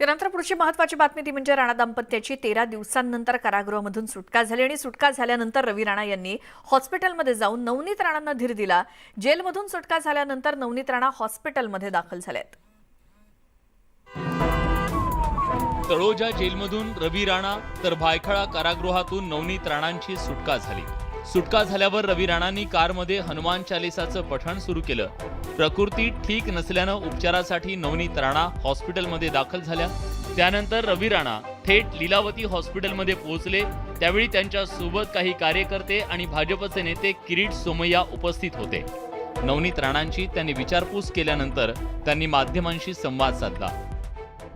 त्यानंतर पुढची महत्वाची बातमी ती म्हणजे राणा दाम्पत्याची तेरा दिवसांनंतर कारागृहामधून सुटका झाली आणि सुटका झाल्यानंतर रवी राणा यांनी हॉस्पिटलमध्ये जाऊन नवनीत राणांना धीर दिला. जेलमधून सुटका झाल्यानंतर नवनीत राणा हॉस्पिटलमध्ये दाखल झाल्यात तळोजा जेलमधून रवी राणा तर भायखळा कारागृहातून नवनीत राणांची सुटका झाली. सुटका झाल्यावर रवी राणांनी कारमध्ये हनुमान चालिसाचं पठण सुरू केलं. प्रकृती ठीक नसल्यानं उपचारासाठी नवनीत राणा हॉस्पिटलमध्ये दाखल झाल्या. त्यानंतर रवी राणा थेट लीलावती हॉस्पिटलमध्ये पोहोचले. त्यावेळी त्यांच्यासोबत काही कार्यकर्ते आणि भाजपचे नेते किरीट सोमय्या उपस्थित होते. नवनीत राणांची त्यांनी विचारपूस केल्यानंतर त्यांनी माध्यमांशी संवाद साधला.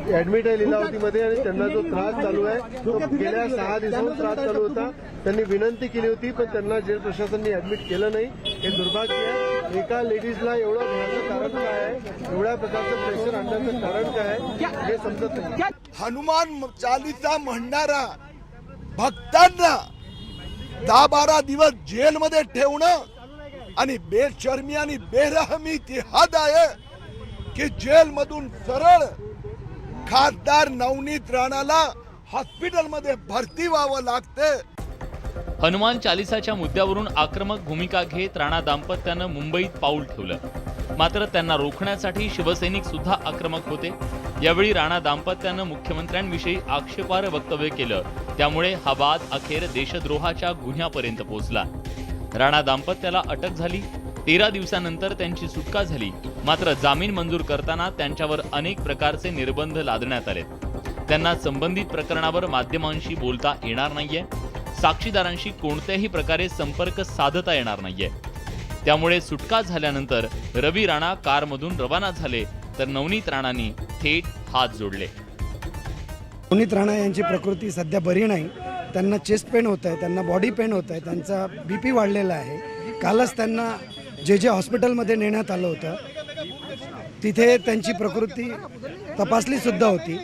ऍडमिट आहे लिलावतीमध्ये आणि त्यांना जो त्रास चालू आहे तो गेल्या सहा दिवसांपासून त्रास चालू होता. त्यांनी विनंती केली होती पण त्यांना जेल प्रशासनाने ऍडमिट केलं नाही. हे दुर्भाग्य आहे. एका लेडीजला एवढं घ्यायचं कारण काय आहे? एवढ्या प्रकारचं प्रेशर आणण्याचं कारण काय आहे? हे समजत नाही. हनुमान चालीसा म्हणणारा भक्तांना दहा बारा दिवस जेलमध्ये ठेवणं आणि बेशर्मी आणि बेरहमी ती हद आहे की जेलमधून सरळ खासदार नवनीत राणाला हॉस्पिटलमध्ये भरती व्हावं लागतं हनुमान चालिसाच्या मुद्द्यावरून आक्रमक भूमिका घेत राणा दाम्पत्यानं मुंबईत पाऊल ठेवलं. मात्र त्यांना रोखण्यासाठी शिवसैनिक सुद्धा आक्रमक होते. यावेळी राणा दाम्पत्यानं मुख्यमंत्र्यांविषयी आक्षेपार्ह वक्तव्य केलं. त्यामुळे हा वाद अखेर देशद्रोहाच्या गुन्ह्यापर्यंत पोहोचला. राणा दाम्पत्याला अटक झाली. तेरा दिवसानंतर त्यांची सुटका झाली. मात्र जामीन मंजूर करताना त्यांच्यावर अनेक प्रकारचे निर्बंध लादण्यात आले त्यांना संबंधित प्रकरणावर माध्यमांशी बोलता येणार नाहीये. साक्षीदारांशी कोणत्याही प्रकारे संपर्क साधता येणार नाहीये. त्यामुळे सुटका झाल्यानंतर रवी राणा कारमधून रवाना झाले तर नवनीत राणांनी थेट हात जोडले. नवनीत राणा यांची प्रकृती सध्या बरी नाही. त्यांना चेस्ट पेन होत आहे त्यांना बॉडी पेन होत आहे त्यांचा बी पी वाढलेला आहे. कालच त्यांना जे जे हॉस्पिटलमध्ये नेण्यात आलं होतं तिथे त्यांची प्रकृती तपासलीसुद्धा होती.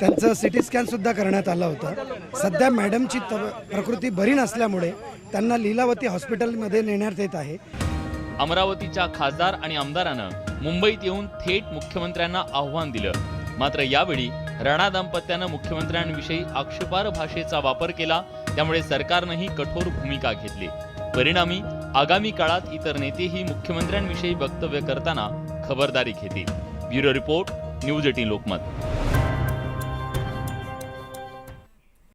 त्यांचं सी टी स्कॅनसुद्धा करण्यात आलं होतं. सध्या मॅडमची त प्रकृती बरी नसल्यामुळे त्यांना लीलावती हॉस्पिटलमध्ये नेण्यात येत आहे. अमरावतीच्या खासदार आणि आमदारानं मुंबईत येऊन थेट मुख्यमंत्र्यांना आव्हान दिलं. मात्र यावेळी राणा दाम्पत्यानं मुख्यमंत्र्यांविषयी आक्षेपार भाषेचा वापर केला त्यामुळे सरकारनंही कठोर भूमिका घेतली. परिणामी आगामी काळात इतर नेतेही मुख्यमंत्र्यांविषयी वक्तव्य करताना खबरदारी घेतील. Bureau report news eighteen Lokmat.